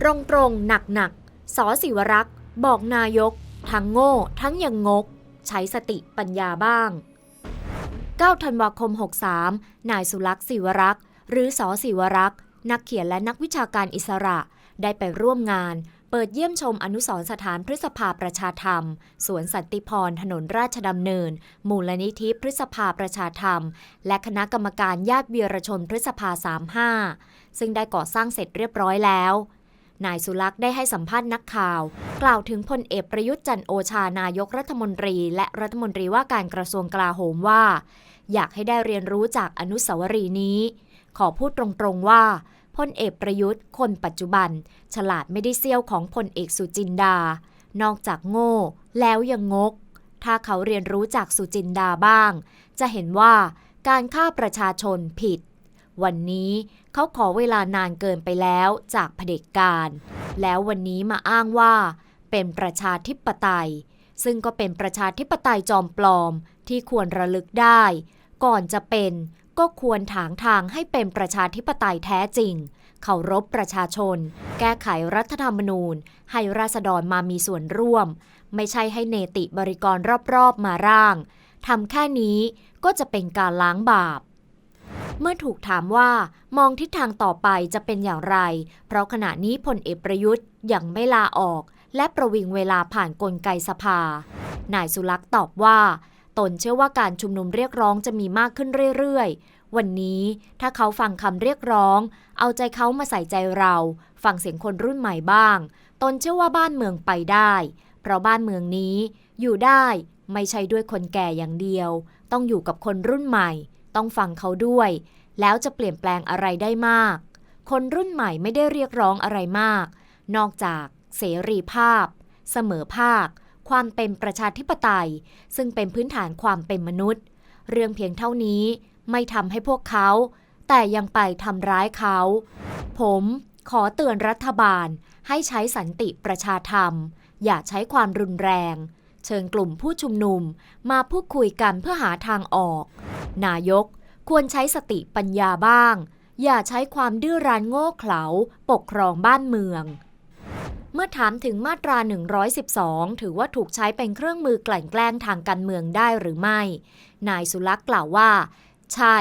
ตรงตรงหนักหนักๆสอศิวรักษ์ บอกนายก ทั้งโง่ ทั้งยังงก ใช้สติปัญญาบ้าง 9 ธันวาคม 63 นายสุลักษ์ศิวรักษ์ หรือสอศิวรักษ์ นักเขียนและนักวิชาการอิสระ ได้ไปร่วมงาน เปิดเยี่ยมชมอนุสรสถานพฤษภาประชาธรรม สวนสันติพร ถนนราชดำเนิน มูลนิธิพฤษภาประชาธรรม และคณะกรรมการญาติเวียรชนพฤษภา 35 ซึ่งได้ก่อสร้างเสร็จเรียบร้อยแล้ว นายสุลักษ์ได้ให้สัมภาษณ์นักข่าว กล่าวถึงพลเอกประยุทธ์จันทร์โอชานายกรัฐมนตรี และรัฐมนตรีว่าการกระทรวงกลาโหมว่า อยากให้ได้เรียนรู้จากอนุสาวรีย์นี้ ขอพูดตรงๆว่าพลเอกประยุทธ์คนปัจจุบัน ฉลาดไม่ได้เซี่ยวของพลเอกสุจินดา นอกจากโง่ แล้วยังงก ถ้าเขาเรียนรู้จากสุจินดาบ้าง จะเห็นว่าการฆ่าประชาชนผิด วันนี้เขาขอเวลานานเกินไปแล้วจากเผด็จการ แล้ววันนี้มาอ้างว่าเป็นประชาธิปไตย ซึ่งก็เป็นประชาธิปไตยจอมปลอมที่ควรระลึกได้ ก่อนจะเป็นก็ควรถางทางให้เป็นประชาธิปไตยแท้จริงเคารพประชาชน แก้ไขรัฐธรรมนูญ ให้ราษฎรมามีส่วนร่วม ไม่ใช่ให้เนติบริกรรอบๆมาร่างทำแค่นี้ก็จะเป็นการล้างบาป เมื่อถูกถามว่ามองทิศทางต่อไปจะเป็นอย่างไร เพราะขณะนี้พลเอกประยุทธ์ยังไม่ลาออก และประวิงเวลาผ่านนกลไกสภา นายสุลักษ์ตอบว่า ตนเชื่อว่าการชุมนุมเรียกร้องจะมีมากขึ้นเรื่อยๆ วันนี้ถ้าเขาฟังคำเรียกร้อง เอาใจเขามาใส่ใจเรา ฟังเสียงคนรุ่นใหม่บ้าง ตนเชื่อว่าบ้านเมืองไปได้ เพราะบ้านเมืองนี้อยู่ได้ไม่ใช่ด้วยคนแก่อย่างเดียว ต้องอยู่กับคนรุ่นใหม่ ต้องฟังเขาด้วย แล้วจะเปลี่ยนแปลงอะไรได้มาก คนรุ่นใหม่ไม่ได้เรียกร้องอะไรมาก นอกจากเสรีภาพ เสมอภาค ความเป็นประชาธิปไตย ซึ่งเป็นพื้นฐานความเป็นมนุษย์ เรื่องเพียงเท่านี้ไม่ทำให้พวกเขา แต่ยังไปทำร้ายเขา ผมขอเตือนรัฐบาลให้ใช้สันติประชาธรรม อย่าใช้ความรุนแรง เชิญกลุ่มผู้ชุมนุมมาพูดคุยกันเพื่อหาทางออก นายกควรใช้สติปัญญาบ้าง อย่าใช้ความดื้อรั้นโง่เขลาปกครองบ้านเมือง เมื่อถามถึงมาตรา 112 ถือว่าถูกใช้เป็นเครื่องมือกลั่นแกล้งทางการเมืองได้หรือไม่ นายสุลักษ์กล่าวว่า ใช่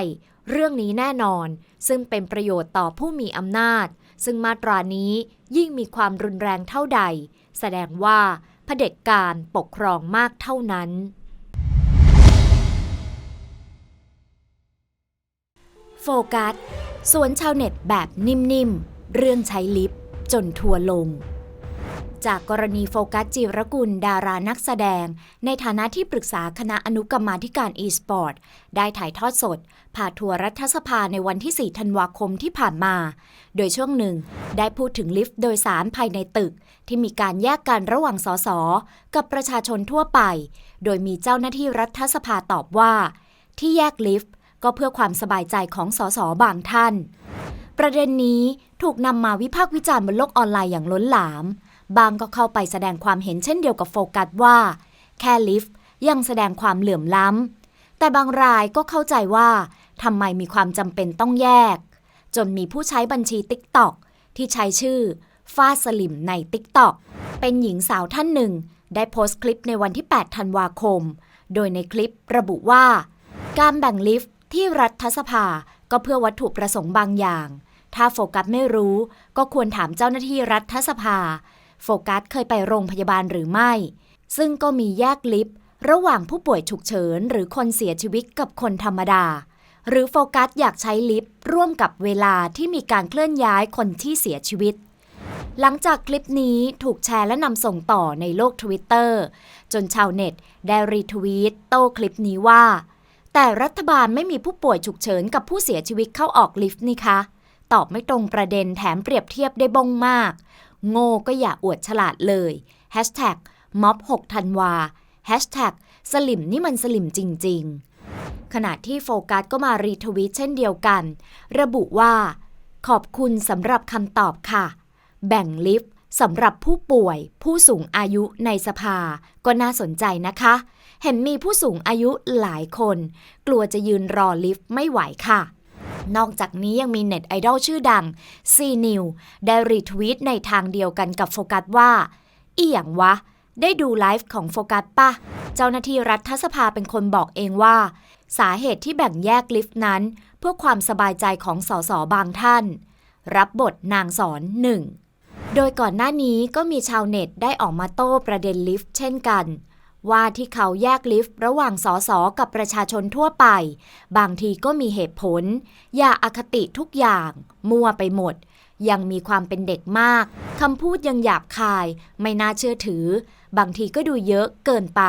เรื่องนี้แน่นอน ซึ่งเป็นประโยชน์ต่อผู้มีอำนาจ ซึ่งมาตรานี้ยิ่งมีความรุนแรงเท่าใด แสดงว่าเผด็จการปกครองมากเท่านั้น กัส สวนชาวเน็ตแบบนิ่มๆ เรื่องใช้ลิฟต์จนทัวลง จากกรณีโฟกัสจิรกุลดารานักแสดง ในฐานะที่ปรึกษาคณะอนุกรรมาธิการ e-sport ได้ถ่ายทอดสด ผ่าทัวร์รัฐสภาในวันที่ 4 ธันวาคมที่ผ่านมา โดยช่วงหนึ่งได้พูดถึงลิฟต์โดยสารภายในตึก ที่มีการแยกกันระหว่างสสกับประชาชนทั่วไป โดยมีเจ้าหน้าที่รัฐสภาตอบว่า ที่แยกลิฟต์ ก็เพื่อความสบายใจของสสบางท่าน ประเด็นนี้ถูกนำมาวิพากษ์วิจารณ์บนโลกออนไลน์อย่างล้นหลาม บางก็เข้าไปแสดงความเห็นเช่นเดียวกับโฟกัสว่า แค่ลิฟต์ยังแสดงความเหลื่อมล้ำ แต่บางรายก็เข้าใจว่าทำไมมีความจำเป็นต้องแยก จนมีผู้ใช้บัญชี TikTok ที่ใช้ชื่อฟาสลิมใน TikTok เป็นหญิงสาวท่านหนึ่ง ได้โพสต์คลิปในวันที่ 8 ธันวาคม โดยในคลิประบุว่า การแบ่งลิฟต์ ที่รัฐสภาก็เพื่อวัตถุประสงค์บางอย่าง ถ้าโฟกัสไม่รู้ ก็ควรถามเจ้าหน้าที่รัฐสภา โฟกัสเคยไปโรงพยาบาลหรือไม่ ซึ่งก็มีแยกลิฟต์ระหว่างผู้ป่วยฉุกเฉิน หรือคนเสียชีวิตกับคนธรรมดา หรือโฟกัสอยากใช้ลิฟต์ร่วมกับเวลาที่มีการเคลื่อนย้ายคนที่เสียชีวิต หลังจากคลิปนี้ถูกแชร์และนำส่งต่อในโลกทวิตเตอร์จนชาวเน็ตได้รีทวีตโต้คลิปนี้ว่า แต่รัฐบาลไม่มีผู้ป่วยฉุกเฉินกับผู้เสียชีวิตเข้าออกลิฟต์นี่คะ ตอบไม่ตรงประเด็นแถมเปรียบเทียบได้บงมาก โง่ก็อย่าอวดฉลาดเลยแฮชแท็กม็อบ6ธันวาแฮชแท็กสลิมนี่มันสลิมจริง ๆ ขณะที่โฟกัสก็มารีทวีตเช่นเดียวกัน ระบุว่า ขอบคุณสำหรับคำตอบค่ะ แบ่งลิฟต์สำหรับผู้ป่วย ผู้สูงอายุในสภา ก็น่าสนใจนะคะ เห็นมีผู้สูงอายุหลายคน กลัวจะยืนรอลิฟต์ไม่ไหวค่ะ นอกจากนี้ยังมีเน็ตไอดอลชื่อดังซีนิวได้รีทวีตในทางเดียวกันกับโฟกัสว่า อีหยังวะ ได้ดูไลฟ์ของโฟกัสปะเจ้าหน้าที่รัฐสภาเป็นคนบอกเองว่า สาเหตุที่แบ่งแยกลิฟต์นั้น เพื่อความสบายใจของสสบางท่าน รับบทนางสอนหนึ่งโดยก่อนหน้านี้ก็มีชาวเน็ตได้ออกมาโต้ประเด็นลิฟต์เช่นกัน ว่าที่เขาแยกลิฟต์ระหว่างสสกับประชาชนทั่วไป บางทีก็มีเหตุผล อย่าอาคติทุกอย่าง มั่วไปหมด ยังมีความเป็นเด็กมากคำพูดยังหยาบคาย ไม่น่าเชื่อถือ บางทีก็ดูเยอะเกินไป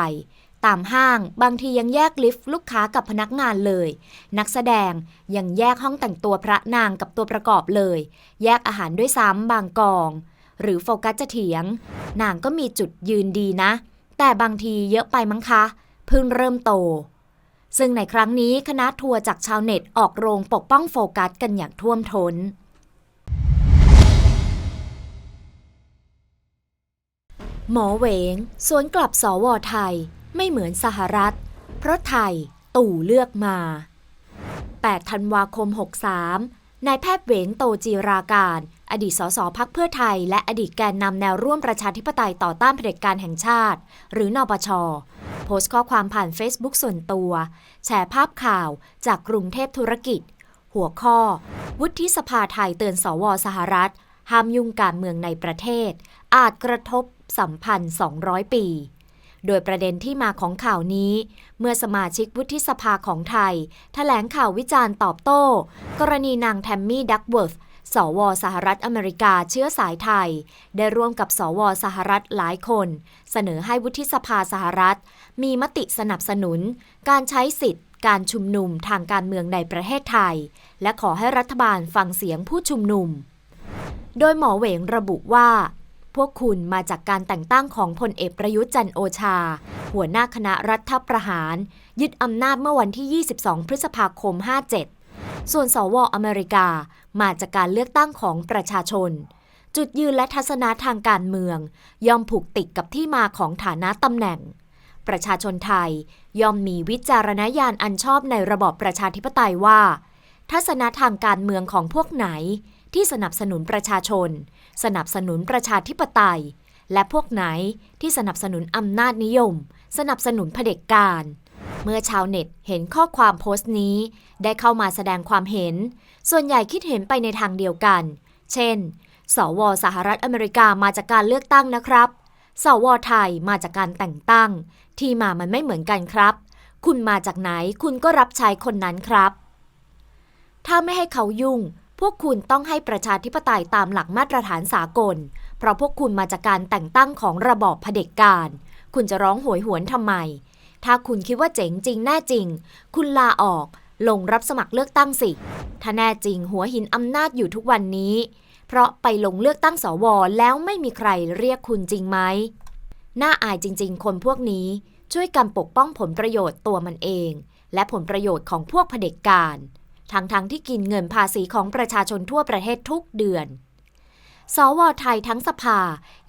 ตามห้างบางทียังแยกลิฟต์ลูกค้ากับพนักงานเลย นักแสดงยังแยกห้องแต่งตัวพระนางกับตัวประกอบเลย แยกอาหารด้วยซ้ำบางกอง หรือโฟกัสจะเถียง นางก็มีจุดยืนดีนะ แต่บางทีเยอะไปมั้งคะ เพิ่งเริ่มโต ซึ่งในครั้งนี้คณะทัวร์จากชาวเน็ตออกโรงปกป้องโฟกัสกันอย่างท่วมทน้นหมอเหวง สวนกลับสวไทยไม่เหมือนสหรัฐ เพราะไทยตู่เลือกมา 8 ธันวาคม 63 นายแพทย์เหวงโตจีราการ อดีตสสพักเพื่อไทย และอดีตแกนนำแนวร่วมประชาธิปไตยต่อต้านเผด็จการแห่งชาติ หรือนปช โพสต์ข้อความผ่าน Facebook ส่วนตัว แชร์ภาพข่าวจากกรุงเทพธุรกิจ หัวข้อ วุฒิสภาไทยเตือนสวสหรัฐ ห้ามยุ่งการเมืองในประเทศ อาจกระทบสัมพันธ์ 200 ปีโดยประเด็นที่มาของข่าวนี้ เมื่อสมาชิกวุฒิสภาของไทยแถลงข่าววิจารณ์ตอบโต้ กรณีนางแทมมี่ดักเวิร์ธ สวสหรัฐอเมริกาเชื้อสายไทย ได้ร่วมกับสวสหรัฐหลายคน เสนอให้วุฒิสภาสหรัฐ มีมติสนับสนุน การใช้สิทธิ์ การชุมนุมทางการเมืองในประเทศไทย และขอให้รัฐบาลฟังเสียงผู้ชุมนุม โดยหมอเหวงระบุว่าพวกคุณมาจากการแต่งตั้งของพลเอกประยุทธ์จันโอชา หัวหน้าคณะรัฐประหาร ยึดอำนาจเมื่อวันที่ 22 พฤษภาคม 57 ส่วนสวอเมริกามาจากการเลือกตั้งของประชาชน จุดยืนและทัศนะทางการเมือง ย่อมผูกติดกับที่มาของฐานะตำแหน่ง ประชาชนไทยย่อมมีวิจารณญาณอันชอบในระบอบประชาธิปไตยว่า ทัศนะทางการเมืองของพวกไหนที่สนับสนุนประชาชน สนับสนุนประชาธิปไตย และพวกไหนที่สนับสนุนอำนาจนิยม สนับสนุนเผด็จการ เมื่อชาวเน็ตเห็นข้อความโพสต์นี้ ได้เข้ามาแสดงความเห็น ส่วนใหญ่คิดเห็นไปในทางเดียวกัน เช่น สวสหรัฐอเมริกามาจากการเลือกตั้งนะครับ สวไทยมาจากการแต่งตั้ง ที่มามันไม่เหมือนกันครับ คุณมาจากไหนคุณก็รับใช้คนนั้นครับ ถ้าไม่ให้เขายุ่ง พวกคุณต้องให้ประชาธิปไตยตามหลักมาตรฐานสากล เพราะพวกคุณมาจากการแต่งตั้งของระบอบเผด็จการ คุณจะร้องโหยหวนทำไม ถ้าคุณคิดว่าเจ๋งจริงแน่จริง คุณลาออกลงรับสมัครเลือกตั้งสิ ถ้าแน่จริงหัวหินอำนาจอยู่ทุกวันนี้ เพราะไปลงเลือกตั้งสวแล้วไม่มีใครเรียกคุณจริงไหม น่าอายจริง ๆ คนพวกนี้ช่วยกันปกป้องผลประโยชน์ตัวมันเอง และผลประโยชน์ของพวกเผด็จการทั้งๆทที่กินเงินภาษีของประชาชนทั่วประเทศทุกเดือน สวไทยทั้งสภา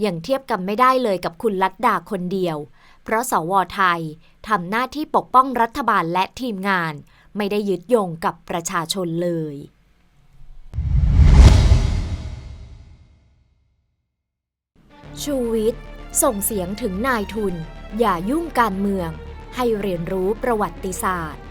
ยังเทียบกันไม่ได้เลยกับคุณลัดดาคนเดียว เพราะสวไทยทำหน้าที่ปกป้องรัฐบาลและทีมงาน ไม่ได้ยึดโยงกับประชาชนเลยชูวิทย์ส่งเสียงถึงนายทุน อย่ายุ่งการเมือง ให้เรียนรู้ประวัติศาสตร์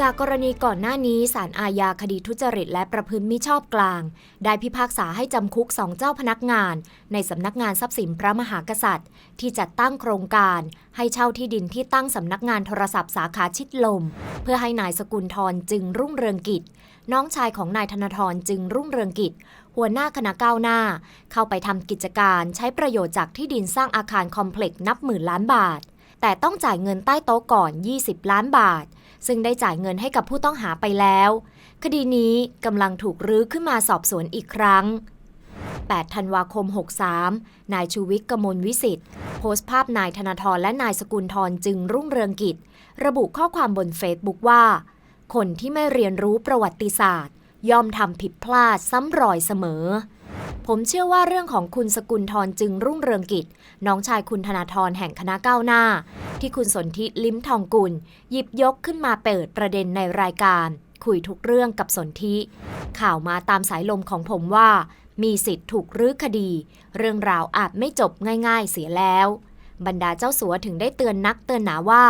จากกรณีก่อนหน้านี้ศาลอาญาคดีทุจริตและประพฤติมิชอบกลาง ได้พิพากษาให้จำคุกสองเจ้าพนักงาน ในสำนักงานทรัพย์สินพระมหากษัตริย์ ที่จัดตั้งโครงการ ให้เช่าที่ดินที่ตั้งสำนักงานโทรศัพท์สาขาชิดลม เพื่อให้นายสกุลทรจึงรุ่งเรืองกิจ น้องชายของนายธนทรจึงรุ่งเรืองกิจ หัวหน้าคณะก้าวหน้า เข้าไปทำกิจการใช้ประโยชน์จากที่ดินสร้างอาคารคอมเพล็กซ์นับหมื่นล้านบาท แต่ต้องจ่ายเงินใต้โต๊ะก่อน 20 ล้านบาท ซึ่งได้จ่ายเงินให้กับผู้ต้องหาไปแล้ว คดีนี้กำลังถูกรื้อขึ้นมาสอบสวนอีกครั้ง 8 ธันวาคม 63 นายชูวิทย์กมลวิสิทธิ์โพสต์ภาพนายธนาธรและนายสกุลทรจึงรุ่งเรืองกิจ ระบุข้อความบนเฟซบุ๊กว่า คนที่ไม่เรียนรู้ประวัติศาสตร์ ย่อมทำผิดพลาดซ้ำรอยเสมอ ผมเชื่อว่าเรื่องของคุณสกุลทรจึงรุ่งเรืองกิจ น้องชายคุณธนาธรแห่งคณะก้าวหน้า ที่คุณสนธิลิ้มทองกุล หยิบยกขึ้นมาเปิดประเด็นในรายการ คุยทุกเรื่องกับสนธิข่าวมาตามสายลมของผมว่า มีสิทธิ์ถูกรื้อคดี เรื่องราวอาจไม่จบง่าย ๆ เสียแล้ว บรรดาเจ้าสัวถึงได้เตือนนักเตือนหนาว่า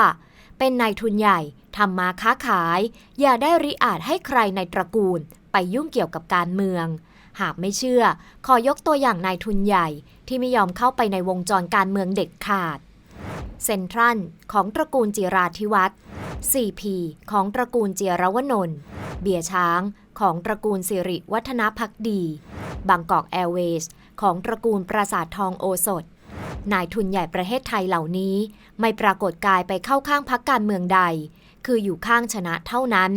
เป็นนายทุนใหญ่ทำมาค้าขาย อย่าได้ริอาจให้ใครในตระกูล ไปยุ่งเกี่ยวกับการเมือง หากไม่เชื่อ ขอยกตัวอย่างนายทุนใหญ่ที่ไม่ยอมเข้าไปในวงจรการเมืองเด็ดขาด เซนทรัลของตระกูลจิราธิวัฒน์ CP ของตระกูลเจียรวนนท์เบียช้างของตระกูลสิริวัฒนพักดี บางกอกแอร์เวย์ของตระกูลปราสาททองโอสถ นายทุนใหญ่ประเทศไทยเหล่านี้ ไม่ปรากฏกายไปเข้าข้างพักการเมืองใด คืออยู่ข้างชนะเท่านั้น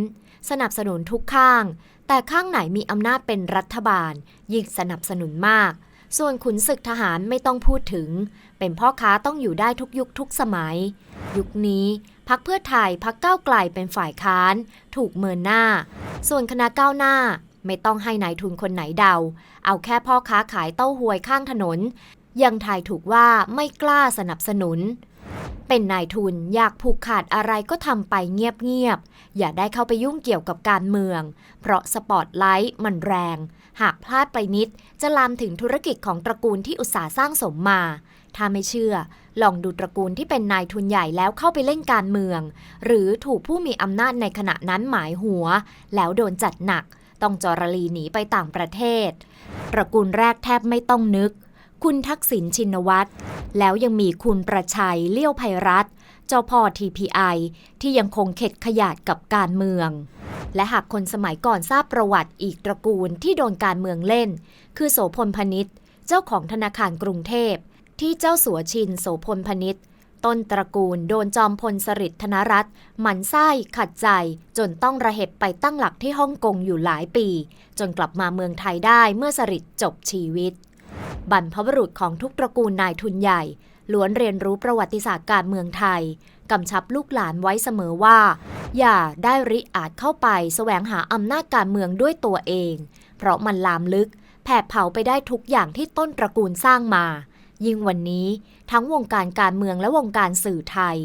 สนับสนุนทุกข้าง แต่ข้างไหนมีอำนาจเป็นรัฐบาล ยิ่งสนับสนุนมาก ส่วนขุนศึกทหารไม่ต้องพูดถึง เป็นพ่อค้าต้องอยู่ได้ทุกยุคทุกสมัย ยุคนี้พักเพื่อไทยพักก้าวไกลเป็นฝ่ายค้าน ถูกเมินหน้า ส่วนคณะก้าวหน้าไม่ต้องให้นายทุนคนไหนเดา เอาแค่พ่อค้าขายเต้าหวยข้างถนน ยังทายถูกว่าไม่กล้าสนับสนุน เป็นนายทุนอยากผูกขาดอะไรก็ทำไปเงียบๆ อย่าได้เข้าไปยุ่งเกี่ยวกับการเมือง เพราะสปอตไลท์มันแรง หากพลาดไปนิด จะลามถึงธุรกิจของตระกูลที่อุตสาห์สร้างสมมา ถ้าไม่เชื่อ ลองดูตระกูลที่เป็นนายทุนใหญ่แล้วเข้าไปเล่นการเมือง หรือถูกผู้มีอำนาจในขณะนั้นหมายหัว แล้วโดนจัดหนัก ต้องจรลีหนีไปต่างประเทศ ตระกูลแรกแทบไม่ต้องนึก คุณทักษิณชินวัตร แล้วยังมีคุณประชัยเลี้ยวภัยรัตน์เจ้าพ่อ TPI ที่ยังคงเข็ดขยาดกับการเมือง และหากคนสมัยก่อนทราบประวัติอีกตระกูลที่โดนการเมืองเล่น คือโสพลพนิษฐ์เจ้าของธนาคารกรุงเทพ ที่เจ้าสัวชินโสพลพนิษฐ์ต้นตระกูลโดนจอมพลสฤษดิ์ธนรัตน์หมันไส้ขัดใจจนต้องระเหตุไปตั้งหลักที่ฮ่องกงอยู่หลายปี จนกลับมาเมืองไทยได้เมื่อสฤษดิ์จบชีวิต บรรพบุรุษของทุกตระกูลนายทุนใหญ่ ล้วนเรียนรู้ประวัติศาสตร์การเมืองไทย กำชับลูกหลานไว้เสมอว่า อย่าได้ริอาจเข้าไปแสวงหาอำนาจการเมืองด้วยตัวเอง เพราะมันลามลึก แผดเผาไปได้ทุกอย่างที่ต้นตระกูลสร้างมายิ่งวันนี้ทั้งวงการการเมืองและวงการสื่อไทย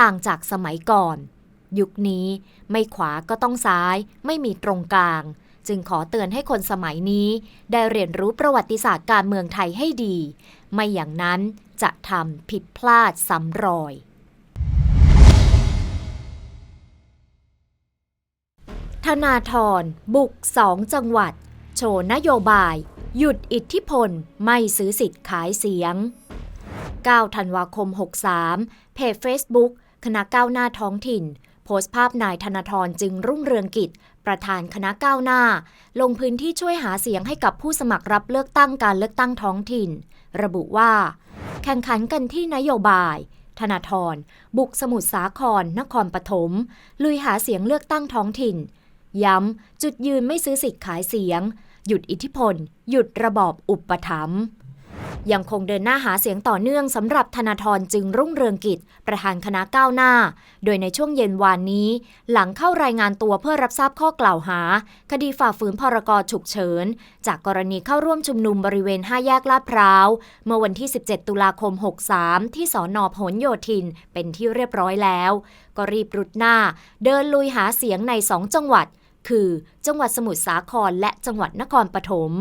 ต่างจากสมัยก่อน ยุคนี้ไม่ขวาก็ต้องซ้าย ไม่มีตรงกลาง จึงขอเตือนให้คนสมัยนี้ ได้เรียนรู้ประวัติศาสตร์การเมืองไทยให้ดี ไม่อย่างนั้นจะทำผิดพลาดซ้ำรอย ธนาธรบุกสองจังหวัด โชว์นโยบาย หยุดอิทธิพลไม่ซื้อสิทธิ์ขายเสียง 9 ธันวาคม 63 เพจ Facebook คณะก้าวหน้าท้องถิ่น โพสต์ภาพนายธนาธรจึงรุ่งเรืองกิจ ประธานคณะก้าวหน้า ลงพื้นที่ช่วยหาเสียงให้กับผู้สมัครรับเลือกตั้งการเลือกตั้งท้องถิ่น ระบุว่า แข่งขันกันที่นโยบาย ธนาธรบุกสมุทรสาคร นครปฐมลุยหาเสียงเลือกตั้งท้องถิ่น ย้ำ จุดยืนไม่ซื้อสิทธิ์ขายเสียง หยุดอิทธิพล หยุดระบอบอุปถัมภ์ ยังคงเดินหน้าหาเสียงต่อเนื่องสำหรับธนาธรจึงรุ่งเรืองกิจ ประธานคณะก้าวหน้า โดยในช่วงเย็นวานนี้ หลังเข้ารายงานตัวเพื่อรับทราบข้อกล่าวหา คดีฝ่าฝืนพรกฉุกเฉิน จากกรณีเข้าร่วมชุมนุมบริเวณ 5 แยกลาดพร้าว เมื่อวันที่ 17 ตุลาคม 63 ที่สอนอพหลโยธิน เป็นที่เรียบร้อยแล้ว ก็รีบรุดหน้า เดินลุยหาเสียงใน 2 จังหวัด คือ จังหวัดสมุทรสาครและจังหวัดนครปฐม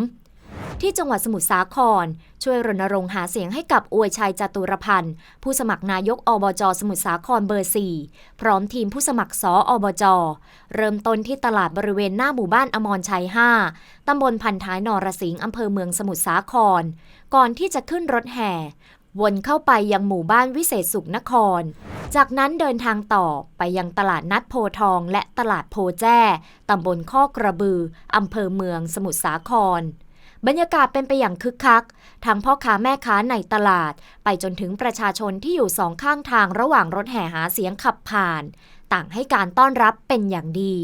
ที่จังหวัดสมุทรสาคร ช่วยรณรงค์หาเสียงให้กับอวยชัยจตุรพันธ์ ผู้สมัครนายกอบจสมุทรสาครเบอร์ 4 พร้อมทีมผู้สมัครสออบจ เริ่มต้นที่ตลาดบริเวณหน้าหมู่บ้านอมรชัย 5 ตำบลพันท้ายนรสิงห์อำเภอเมืองสมุทรสาคร ก่อนที่จะขึ้นรถแห่ วนเข้าไปยังหมู่บ้านวิเศษสุขนคร จากนั้นเดินทางต่อไปยังตลาดนัดโพทอง และตลาดโพแจ้ตำบลข้อกระบืออำเภอเมืองสมุทรสาคร บรรยากาศเป็นไปอย่างคึกคัก ทั้งพ่อค้าแม่ค้าในตลาด ไปจนถึงประชาชนที่อยู่สองข้างทางระหว่างรถแห่หาเสียงขับผ่าน ต่างให้การต้อนรับเป็นอย่างดี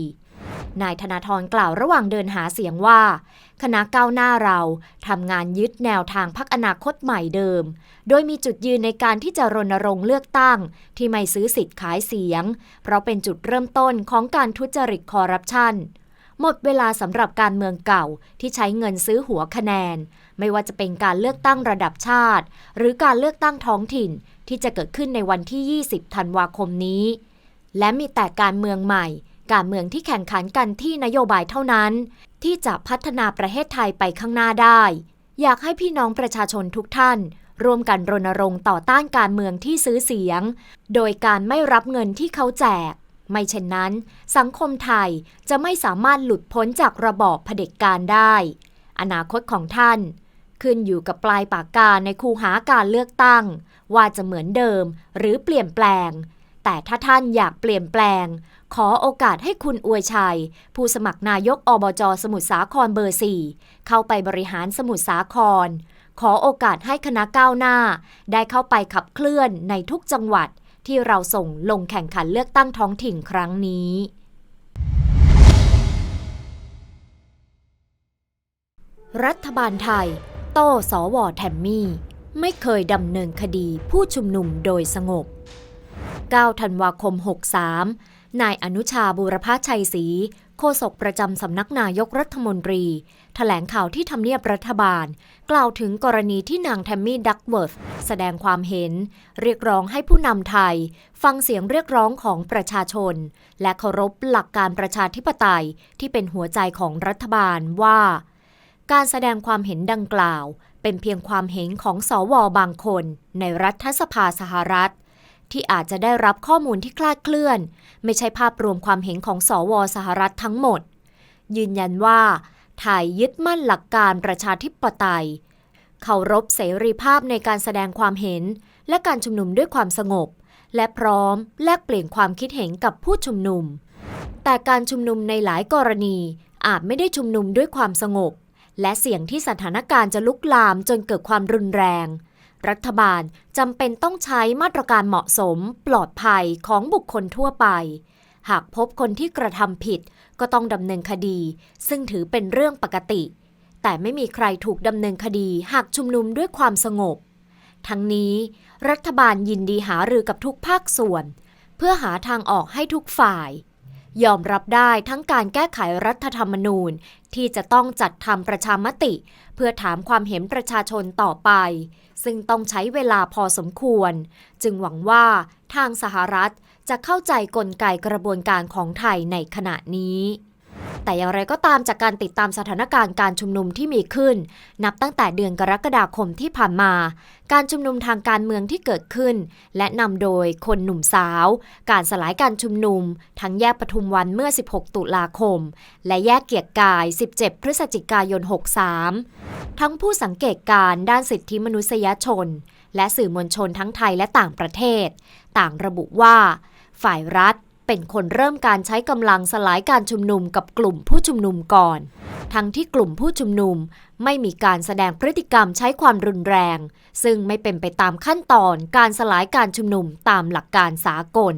นายธนาธรกล่าวระหว่างเดินหาเสียงว่า คณะก้าวหน้าเราทำงานยึดแนวทางพักอนาคตใหม่เดิม โดยมีจุดยืนในการที่จะรณรงค์เลือกตั้ง ที่ไม่ซื้อสิทธิ์ขายเสียง เพราะเป็นจุดเริ่มต้นของการทุจริตคอร์รัปชัน หมดเวลาสำหรับการเมืองเก่าที่ใช้เงินซื้อหัวคะแนน ไม่ว่าจะเป็นการเลือกตั้งระดับชาติ หรือการเลือกตั้งท้องถิ่นที่จะเกิดขึ้นในวันที่ 20 ธันวาคมนี้ และมีแต่การเมืองใหม่ การเมืองที่แข่งขันกันที่นโยบายเท่านั้น ที่จะพัฒนาประเทศไทยไปข้างหน้าได้ อยากให้พี่น้องประชาชนทุกท่านร่วมกันรณรงค์ต่อต้านการเมืองที่ซื้อเสียง โดยการไม่รับเงินที่เขาแจก ไม่เช่นนั้น สังคมไทยจะไม่สามารถหลุดพ้นจากระบอบเผด็จการได้ อนาคตของท่าน ขึ้นอยู่กับปลายปากกาในคูหาการเลือกตั้ง ว่าจะเหมือนเดิมหรือเปลี่ยนแปลง แต่ถ้าท่านอยากเปลี่ยนแปลง ขอโอกาสให้คุณอวยชัย ผู้สมัครนายกอบจสมุทรสาครเบอร์4เข้าไปบริหารสมุทรสาคร ขอโอกาสให้คณะก้าวหน้า ได้เข้าไปขับเคลื่อนในทุกจังหวัด ที่เราส่งลงแข่งขันเลือกตั้งท้องถิ่นครั้งนี้รัฐบาลไทย โต้สวแทมมี่ ไม่เคยดำเนินคดีผู้ชุมนุมโดยสงบ 9 ธันวาคม 63 นายอนุชาบูรพชัยศรี โฆษกประจำสำนักนายกรัฐมนตรีแถลงข่าวที่ทำเนียบรัฐบาล กล่าวถึงกรณีที่นางแทมมี่ดักเวิร์ธแสดงความเห็น เรียกร้องให้ผู้นำไทย ฟังเสียงเรียกร้องของประชาชน และเคารพหลักการประชาธิปไตยที่เป็นหัวใจของรัฐบาลว่า การแสดงความเห็นดังกล่าว เป็นเพียงความเห็นของสวบางคน ในรัฐสภาสหรัฐ ที่อาจจะได้รับข้อมูลที่คลาดเคลื่อน ไม่ใช่ภาพรวมความเห็นของสวสหรัฐทั้งหมด ยืนยันว่า ไทยยึดมั่นหลักการประชาธิปไตย เคารพเสรีภาพในการแสดงความเห็น และการชุมนุมด้วยความสงบ และพร้อมแลกเปลี่ยนความคิดเห็นกับผู้ชุมนุม แต่การชุมนุมในหลายกรณีอาจไม่ได้ชุมนุมด้วยความสงบ และเสี่ยงที่สถานการณ์จะลุกลามจนเกิดความรุนแรง รัฐบาลจำเป็นต้องใช้มาตรการเหมาะสมปลอดภัยของบุคคลทั่วไป หากพบคนที่กระทำผิดก็ต้องดำเนินคดี ซึ่งถือเป็นเรื่องปกติ แต่ไม่มีใครถูกดำเนินคดีหากชุมนุมด้วยความสงบ ทั้งนี้ รัฐบาลยินดีหารือกับทุกภาคส่วน เพื่อหาทางออกให้ทุกฝ่าย ยอมรับได้ทั้งการแก้ไขรัฐธรรมนูญ ที่จะต้องจัดทำประชามติ เพื่อถามความเห็นประชาชนต่อไป ซึ่งต้องใช้เวลาพอสมควร จึงหวังว่าทางสหรัฐจะเข้าใจกลไกกระบวนการของไทยในขณะนี้ แต่อย่างไรก็ตามจากการติดตามสถานการณ์การชุมนุมที่มีขึ้น นับตั้งแต่เดือนกรกฎาคมที่ผ่านมา การชุมนุมทางการเมืองที่เกิดขึ้น และนำโดยคนหนุ่มสาว การสลายการชุมนุม ทั้งแยกปทุมวันเมื่อ 16 ตุลาคม และแยกเกียรติกาย 17 พฤศจิกายน 63 ทั้งผู้สังเกตการด้านสิทธิมนุษยชน และสื่อมวลชนทั้งไทยและต่างประเทศ ต่างระบุว่า ฝ่ายรัฐ เป็นคนเริ่มการใช้กำลังสลายการชุมนุมกับกลุ่มผู้ชุมนุมก่อน ทั้งที่กลุ่มผู้ชุมนุมไม่มีการแสดงพฤติกรรมใช้ความรุนแรง ซึ่งไม่เป็นไปตามขั้นตอนการสลายการชุมนุมตามหลักการสากล